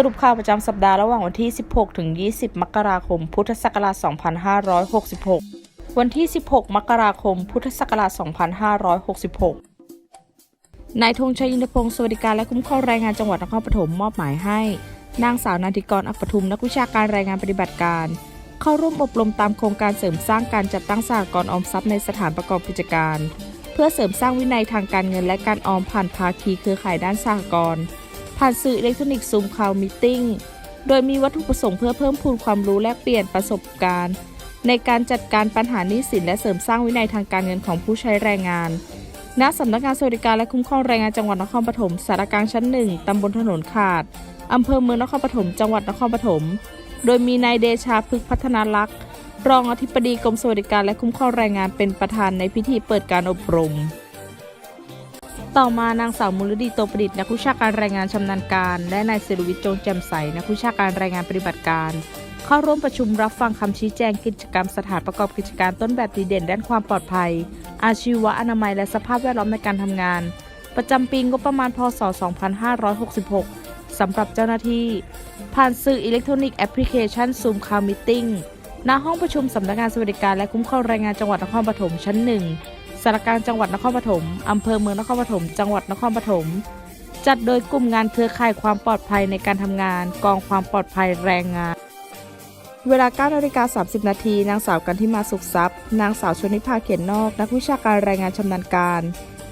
สรุปข่าวประจำสัปดาห์ระหว่างวันที่ 16 ถึง 20 มกราคม พุทธศักราช 2566 วันที่ 16 มกราคม พุทธศักราช 2566 นายธงชัยอินทพงศ์สวัสดิการและคุ้มครองแรงงานจังหวัดนครปฐมมอบหมายให้ นางสาวนันทิกรอักปทุมนักวิชาการแรายงานปฏิบัติการ เข้าร่วมอบรมตามโครงการเสริมสร้างการจัดตั้งสหกรณ์ออมทรัพย์ในสถานประกอบกิจการ เพื่อเสริมสร้างวินัยทางการเงินและการออมผ่านภาคีเครือข่ายด้านสหกรณ์ ผ่านสื่ออิเล็กทรอนิกส์ซูมคาวมิติ้งโดยมีวัตถุประสงค์เพื่อเพิ่มพูนความรู้แลกเปลี่ยนประสบการณ์ ในการจัดการปัญหาหนี้สินและเสริมสร้างวินัยทางการเงินของผู้ใช้แรงงานณสำนักงานสวัสดิการและคุ้มครองแรงงานจังหวัดนครปฐมสารกลางชั้นหนึ่งตำบลถนนขาดอำเภอเมืองนครปฐมจังหวัดนครปฐมโดยมีนายเดชาพึกษพัฒนาลักษ์รองอธิบดีกรมสวัสดิการและคุ้มครองแรงงานเป็นประธานในพิธีเปิดการอบรม ต่อมานางสาวมูลดีโตประดิษฐ์นักวิชาการแรงงานชำนาญการ และนายศิรวิทย์จงแจ่มใสนักวิชาการแรงงานปฏิบัติการ เข้าร่วมประชุมรับฟังคำชี้แจงกิจกรรมสถานประกอบกิจการต้นแบบดีเด่นด้านความปลอดภัย อาชีวะอนามัยและสภาพแวดล้อมในการทำงาน ประจำปีงบประมาณพศ 2566 สำหรับเจ้าหน้าที่ ผ่านสื่ออิเล็กทรอนิกส์แอปพลิเคชัน Zoom Call Meeting ณห้องประชุมสำนักงานสวัสดิการและคุ้มครองแรงงานจังหวัดนครปฐมชั้นหนึ่ง สารกลางจังหวัดนครปฐมอำเภอเมืองนครปฐม จังหวัดนครปฐม จัดโดยกลุ่มงานเครือข่ายความปลอดภัยในการทำงาน กองความปลอดภัยแรงงาน เวลา9นาฬิกา30 นาที นางสาวกันที่มาสุขทรัพย์ นางสาวชนิภาเขียนนอก นักวิชาการรายงานชำนาญการ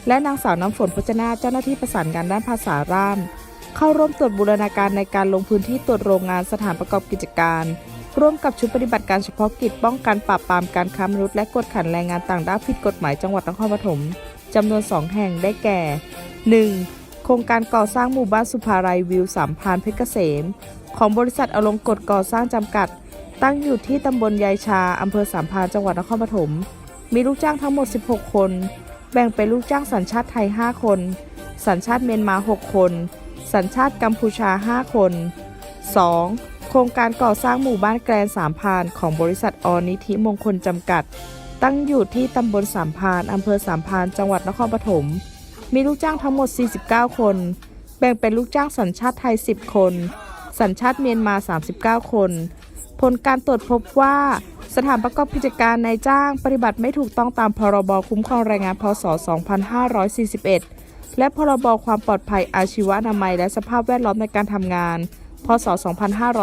และนางสาวน้ำฝนพจนาเจ้าหน้าที่ประสานงานด้านภาษาร่าม เข้าร่วมตรวจบูรณาการในการลงพื้นที่ตรวจโรงงานสถานประกอบกิจการ ร่วมกับชุดปฏิบัติการเฉพาะกิจป้องกันปราบปรามการค้ามนุษย์และกดขันแรงงานต่างด้าวผิดกฎหมายจังหวัดนครปฐมจำนวน 2 แห่งได้แก่ 1. โครงการก่อสร้างหมู่บ้านสุภาลัยวิวสามพานเพชรเกษม ของบริษัทอลงกฎก่อสร้างจำกัด ตั้งอยู่ที่ตำบลยายชาอำเภอสามพานจังหวัดนครปฐมมีลูกจ้างทั้งหมด 16 คน แบ่งเป็นลูกจ้างสัญชาติไทย 5 คน สัญชาติเมียนมา 6 คน สัญชาติกัมพูชา 5 คน 2. โครงการก่อสร้างหมู่บ้านแกรนสามพานของบริษัทอนิธิมงคลจำกัด ตั้งอยู่ที่ตำบลสามพานอำเภอสามพาน จังหวัดนครปฐม มีลูกจ้างทั้งหมด 49 คน แบ่งเป็นลูกจ้างสัญชาติไทย 10 คน สัญชาติเมียนมา 39 คน ผลการตรวจพบว่าสถานประกอบกิจการนายจ้างปฏิบัติไม่ถูกต้องตามพรบคุ้มครองแรงงานพศ 2541 และพรบความปลอดภัยอาชีวนามัยและสภาพแวดล้อมในการทำงาน พศ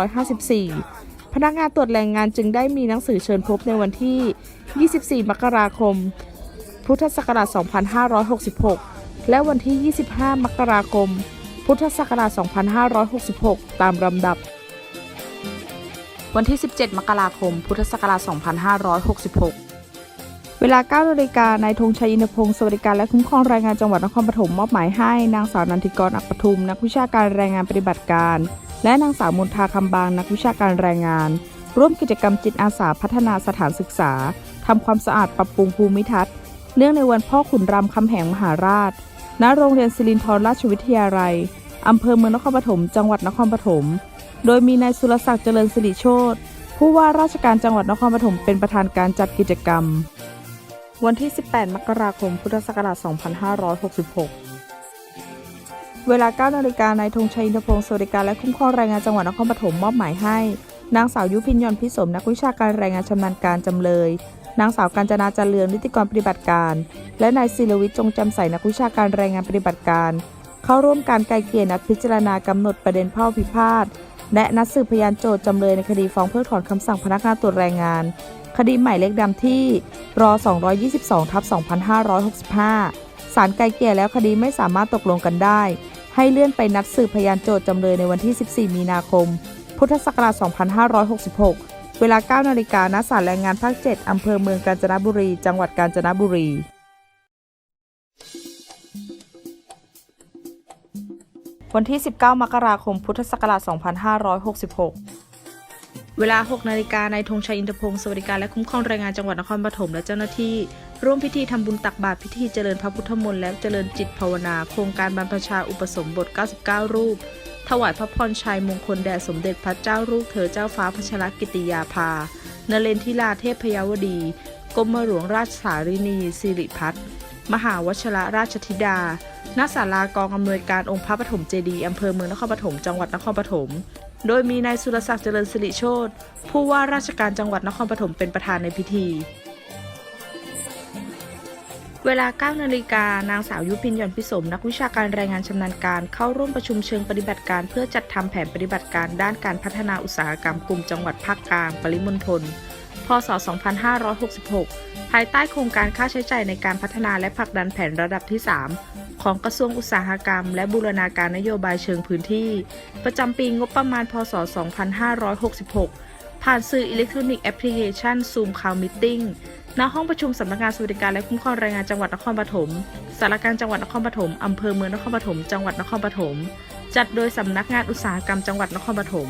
2554 พนักงานตรวจแรงงานจึงได้มีหนังสือเชิญพบในวันที่ 24 มกราคม พุทธศักราช 2566 และวันที่ 25 มกราคม พุทธศักราช 2566 ตามลำดับ วันที่ 17 มกราคม พุทธศักราช 2566เวลา9นาฬิกานายธงชัยอินทพงศ์สวัสดิการและคุ้มครองแรงงานจังหวัดนครปฐมมอบหมายให้นางสาวนันทิกรอักปทุม นักวิชาการแรงงานปฏิบัติการ และนางสาวมนทาคำบางนักวิชาการแรงงาน ร่วมกิจกรรมจิตอาสาพัฒนาสถานศึกษาทำความสะอาดปรับปรุงภูมิทัศน์ เนื่องในวันพ่อขุนรามคำแหงมหาราช ณ โรงเรียนสิรินทรราชวิทยาลัยอำเภอเมืองนครปฐม จังหวัดนครปฐม โดยมีนายสุรศักดิ์เจริญสิริโชตผู้ว่าราชการจังหวัดนครปฐมเป็นประธานการจัดกิจกรรม วันที่ 18 มกราคม พุทธศักราช 2566 เวลา9นาฬิกานายธงชัยอินทพงศ์สวัสดิการและคุ้มครองแรงงานจังหวัดนครปฐมมอบหมายให้ นางสาวยุพินยนพิสมนักวิชาการแรงงานชำนาญการจำเลย นางสาวกาญจนาจันเลืองนิติกรปฏิบัติการ และนายศิรวิทย์จงจำใสนักวิชาการแรงงานปฏิบัติการ เข้าร่วมการไกลเกลี่ยนัดพิจารณากำหนดประเด็นข้อพิพาทและนัดสืบพยานโจทย์จำเลยในคดีฟ้องเพิกถอนคำสั่งพนักงานตรวจแรงงาน คดีหมายเลขดำที่ร222ทับ2565ศาลไกลเกลี่ยแล้วคดีไม่สามารถตกลงกันได้ ให้เลื่อนไปนัดสืบพยานโจทย์จำเลยในวันที่ 14 มีนาคม พุทธศักราช 2566 เวลา 9 นาฬิกาณศาลแรงงานภาค 7 อำเภอเมืองกาญจนบุรี จังหวัดกาญจนบุรีวันที่ 19 มกราคม พุทธศักราช 2566 เวลา 6 นาฬิกานายธงชัย อินทพงศ์สวัสดิการและคุ้มครองแรงงานจังหวัดนครปฐมและเจ้าหน้าที่ ร่วมพิธีทำบุญตักบาตรพิธีเจริญพระพุทธมนต์และเจริญจิตภาวนา โครงการบรรพชาอุปสมบท 99 รูป ถวายพระพรชัยมงคลแด่สมเด็จพระเจ้าลูกเธอเจ้าฟ้าพัชรกิติยาภานเรนทิลาเทพพยาวดีกรมหลวงราชสารินีสิริพัฒน์มหาวชรราชธิดา ณ ศาลากองอำนวยการองค์พระปฐมเจดีย์อำเภอเมืองนครปฐมจังหวัดนครปฐม โดยมีนายสุรศักดิ์เจริญสิริโชตผู้ว่าราชการจังหวัดนครปฐมเป็นประธานในพิธี เวลา9นาฬิกานางสาวยุพินยอนพิสม นักวิชาการรายงานชำนาญการ เข้าร่วมประชุมเชิงปฏิบัติการ เพื่อจัดทำแผนปฏิบัติการด้านการพัฒนาอุตสาหกรรมกลุ่มจังหวัดภาคกลาง ปริมณฑล พศ 2566 ภายใต้โครงการค่าใช้จ่ายในการพัฒนาและผลักดันแผนระดับที่ 3 ของกระทรวงอุตสาหกรรม และบูรณาการนโยบายเชิงพื้นที่ ประจำปีงบประมาณ พศ 2566 ผ่านสื่ออิเล็กทรอนิกส์แอปพลิเคชัน Zoom Call Meeting ณ ห้องประชุมสำนักงานสวัสดิการและคุ้มครองแรงงานจังหวัดนครปฐมสารกลารจังหวัดนครปฐมอำเภอเมืองนครปฐม จังหวัดนครปฐม จัดโดยสำนักงานอุตสาหกรรมจังหวัดนครปฐม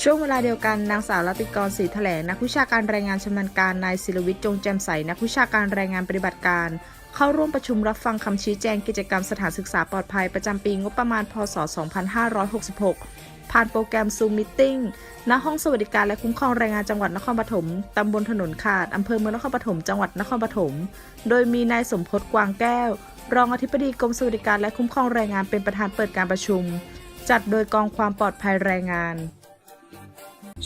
ช่วงเวลาเดียวกันนางสาวรัติกรศรีแถลงนักวิชาการแรายงานชำนาญการนายศิลวิทย์จงแจ่มใสนักวิชาการแรายงานปฏิบัติการ เข้าร่วมประชุมรับฟังคำชี้แจงกิจกรรมสถานศึกษาปลอดภัยประจำปีงบประมาณ พศ 2566 ผ่านโปรแกรม Zoom Meeting ณ ห้องสวัสดิการและคุ้มครองแรงงานจังหวัดนครปฐม ตำบลถนนขาด อำเภอเมืองนครปฐม จังหวัดนครปฐม โดยมีนายสมพศกวางแก้ว รองอธิบดีกรมสวัสดิการและคุ้มครองแรงงานเป็นประธานเปิดการประชุม จัดโดยกองความปลอดภัยแรงงาน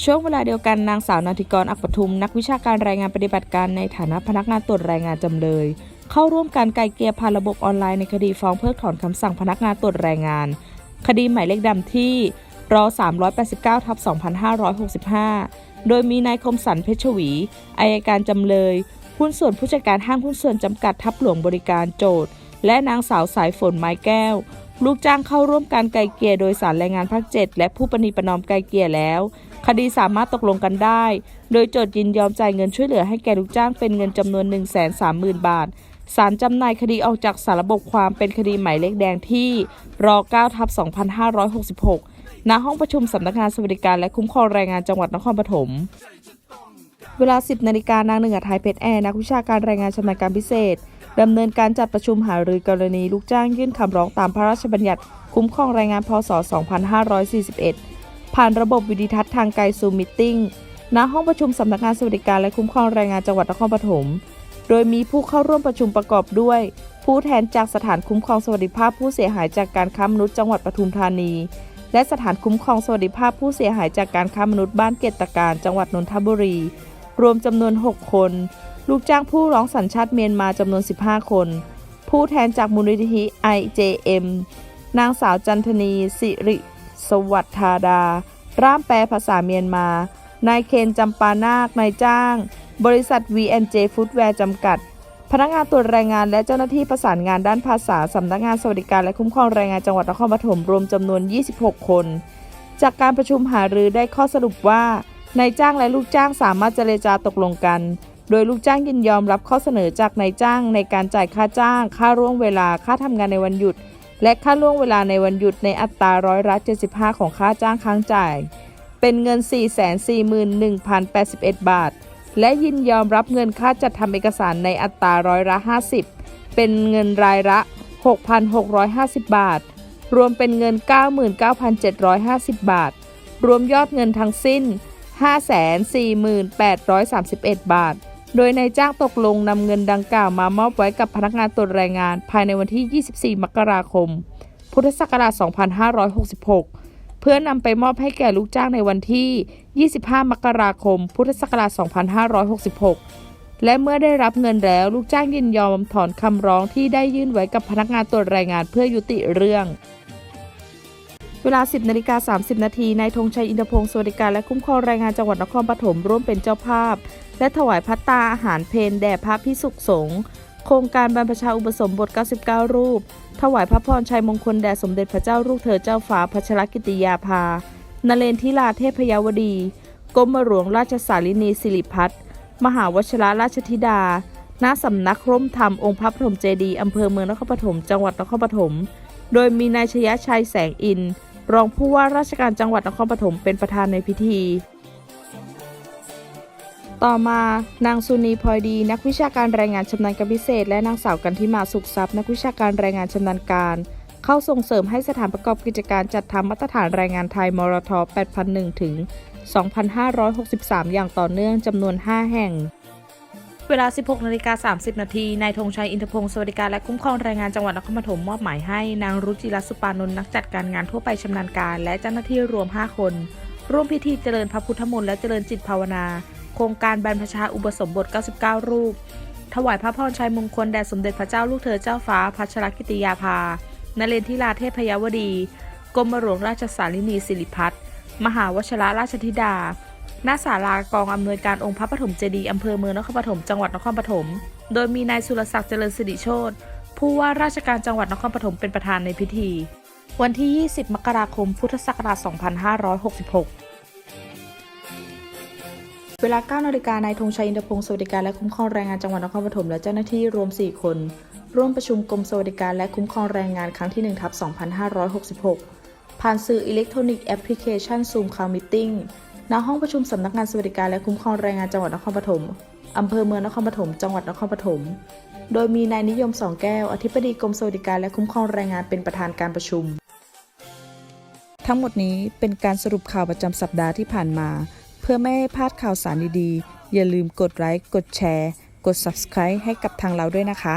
ช่วงเวลาเดียวกันนางสาวนาธิกรอักปทุม นักวิชาการรายงานปฏิบัติการในฐานะพนักงานตรวจรายงานจำเลย เข้าร่วมการไกลเกลี่ยผ่านระบบออนไลน์ในคดีฟ้องเพิกถอนคำสั่งพนักงานตรวจรายงาน คดีหมายเลขดำที่ รอ389ทับ2565 โดยมีนายคมสันเพชรวีอายการจำเลย หุ้นส่วนผู้จัดการห้างหุ้นส่วนจำกัดทับหลวงบริการโจทย์ และนางสาวสายฝนไม้แก้ว ลูกจ้างเข้าร่วมการไกลเกลี่ยโดยสารแรงงานภาค7และผู้ปณีประนอมไกลเกลี่ยแล้ว คดีสามารถตกลงกันได้ โดยโจทย์ยินยอมจ่ายเงินช่วยเหลือให้แก่ลูกจ้างเป็นเงินจำนวน 130,000 บาทศาลจำหน่ายคดีออกจากสารระบบความเป็นคดีหมายเลขแดงที่ร9ทับ2566 ณห้องประชุมสำนักงานสวัสดิการและคุ้มครองแรงงานจังหวัดนครปฐมเวลา 10นาฬิกานางหนึ่งอไทยเพชรแอร์นักวิชาการแรายงานชำนาญการพิเศษดำเนินการจัดประชุมหารือกรณีลูกจ้างยื่นคำร้องตามพระราชบัญญัติ คุ้มครองแรงงานพศ 2541 ผ่านระบบวิดิทัศน์ทางไกลซูมมิทติ้งณห้องประชุมสำนักงานสวัสดิการและคุ้มครองแรงงานจังหวัดนครปฐม โดยมีผู้เข้าร่วมประชุมประกอบด้วย ผู้แทนจากสถานคุ้มครองสวัสดิภาพผู้เสียหายจากการค้ามนุษย์จังหวัดปทุมธานี และสถานคุ้มครองสวัสดิภาพผู้เสียหายจากการค้ามนุษย์บ้านเกตการจังหวัดนนทบุรี รวมจำนวน 6 คน ลูกจ้างผู้ร้องสัญชาติเมียนมาจำนวน 15 คน ผู้แทนจากมูลนิธิ IJM นางสาวจันทนี สิริสวัสธาดา ร่ามแปลภาษาเมียนมา นายเคนจำปานาคนายจ้าง บริษัท VNJ Footwear จำกัด พนักงานตรวจแรงงานและเจ้าหน้าที่ประสานงานด้านภาษาสำนักงานสวัสดิการและคุ้มครองแรงงานจังหวัดนครปฐมรวมจำนวน 26 คน จากการประชุมหารือได้ข้อสรุปว่านายจ้างและลูกจ้างสามารถเจรจาตกลงกัน โดยลูกจ้างยินยอมรับข้อเสนอจากนายจ้างในการจ่ายค่าจ้าง ค่าร่วมเวลา ค่าทำงานในวันหยุด และค่าล่วงเวลาในวันหยุดในอัตราร้อยละ75 ของค่าจ้างค้างจ่าย เป็นเงิน 441,081 บาท และยินยอมรับเงินค่าจัดทำเอกสารในอัตราร้อยละ 50 เป็นเงินรายละ 6,650 บาท รวมเป็นเงิน 99,750 บาท รวมยอดเงินทั้งสิ้น 548,31 บาท โดยนายจ้างตกลงนำเงินดังกล่าวมามอบไว้กับพนักงานตรวจแรงงานภายในวันที่ 24 มกราคม พุทธศักราช 2566 เพื่อนำไปมอบให้แก่ลูกจ้างในวันที่ 25 มกราคม พุทธศักราช 2566 และเมื่อได้รับเงินแล้วลูกจ้างยินยอมถอนคำร้องที่ได้ยื่นไว้กับพนักงานตรวจแรงงานเพื่อยุติเรื่องเวลา 10นาฬิกา30 นาทีนายธงชัยอินทพงศ์สวัสดิการและคุ้มครองแรงงานจังหวัดนครปฐมร่วมเป็นเจ้าภาพ และถวายพัตตาอาหารเพนแด่พระพิสุขสงฆ์ โครงการบรรพชาอุปสมบท 99 รูป ถวายพระพรชัยมงคลแด่สมเด็จพระเจ้าลูกเธอเจ้าฟ้าพัชรกิติยาภานเรนทิลาเทพยวดี กรมหลวงราชสารินีสิริพัฒน์มหาวชิรราชธิดา ณ สำนักร่มธรรมองค์พระปฐมเจดีย์อำเภอเมืองนครปฐม จังหวัดนครปฐม โดยมีนายชยชัยแสงอิน รองผู้ว่าราชการจังหวัดนครปฐมเป็นประธานในพิธี ต่อมานางสุนีพลอยดี นักวิชาการแรายงานชำนาญการพิเศษ และนางสาวกันทิมาสุขทรัพย์นักวิชาการแรายงานชำนาญการ เข้าส่งเสริมให้สถานประกอบกิจการจัดทำมาตรฐานแรายงานไทยมรท8001 ถึง 2563 อย่างต่อเนื่องจำนวน 5 แห่งเวลา 16 นาฬิกา 30 นาที นายธงชัย อินทพงศ์สวัสดิการและคุ้มครองแรงงานจังหวัดนครปฐมมอบหมายให้ นางรุจิรัสุปานนท์นักจัดการงานทั่วไปชำนาญการ และเจ้าหน้าที่รวม 5 คน ร่วมพิธีเจริญพระพุทธมนต์และเจริญจิตภาวนา โครงการบรรพชาอุปสมบท 99 รูป ถวายพระพรชัยมงคลแด่สมเด็จพระเจ้าลูกเธอเจ้าฟ้าพัชรกิติยาภานเรนทิราเทพยวดี กรมหลวงราชสารินีสิริพัฒน์มหาวชรราชธิดา ณ ศาลากองอำนวยการองค์พระปฐมเจดีย์อำเภอเมืองนครปฐมจังหวัดนครปฐม โดยมีนายสุรศักดิ์เจริญสิริโชตผู้ว่าราชการจังหวัดนครปฐมเป็นประธานในพิธี วันที่ 20 มกราคม พุทธศักราช 2566 เวลา9นาฬิกานายธงชัยอินทพงศ์สวัสดิการและคุ้มครองแรงงานจังหวัดนครปฐมและเจ้าหน้าที่รวม 4 คน ร่วมประชุมกรมสวัสดิการและคุ้มครองแรงงานครั้งที่1ทับ2566 ผ่านสื่ออิเล็กทรอนิกส์แอปพลิเคชัน Zoom Call Meeting ณห้องประชุมสำนักงานสวัสดิการและคุ้มครองแรงงานจังหวัดนครปฐมอำเภอเมืองนครปฐม จังหวัดนครปฐม โดยมีนายนิยมสองแก้ว อธิบดีกรมสวัสดิการและคุ้มครองแรงงานเป็นประธานการประชุม ทั้งหมดนี้เป็นการสรุปข่าวประจำสัปดาห์ที่ผ่านมา เพื่อไม่ให้พลาดข่าวสารดีๆ อย่าลืมกดไลค์กดแชร์ กด subscribe ให้กับทางเราด้วยนะคะ